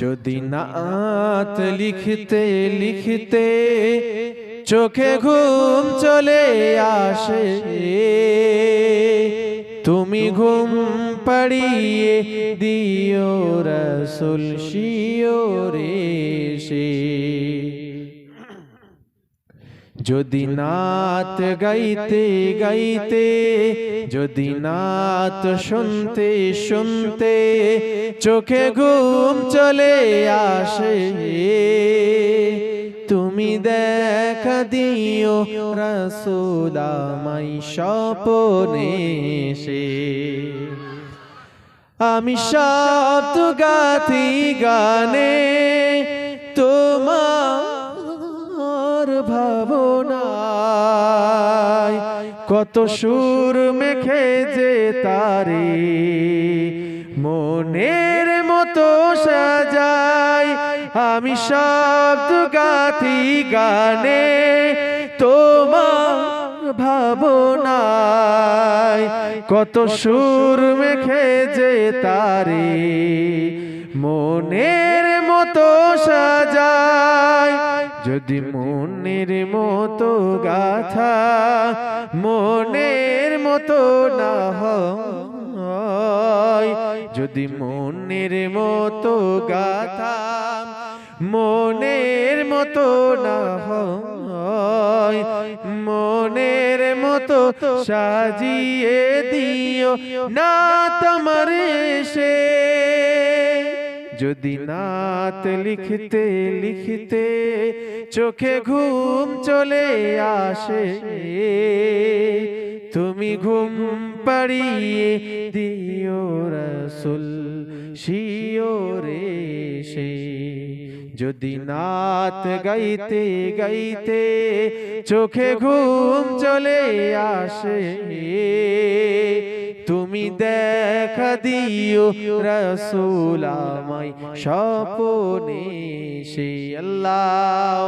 যদি নাত লিখতে লিখতে চোখে ঘুম চলে আসে তুমি ঘুম পাড়িয়ে দিও রসুল শিওরে সে যদি নাত গাইতে গাইতে যদি নাত শুনতে শুনতে চোখে ঘুম চলে আসে তুমি দেখা দিও রসুলামাই স্বপনে সে আমি শব্দ গাথি গানে তোমার ভাবনায় কত সুর মেখে যে তারে। মনের মতো সাজাই। আমি শব্দ গাথি গানে তোমার ভাবনায়। কত সুর মেখে যে তারে। মনের মতো সাজায় যদি মনের মতো গাথা মনের মতো না হয়। যদি মনের মতো গাথা মনের মতো না হয়। মনের মতো সাজিয়ে দিও না তোমার সে যদি নাত লিখতে লিখতে চোখে ঘুম চলে আসে তুমি ঘুম পাড়িয়ে দিও রসুল শিওরে সে। যদি নাত গাইতে গাইতে চোখে ঘুম চলে আসে তুমি দেখা দিও রসুল আমায় স্বপনে সে আল্লাহ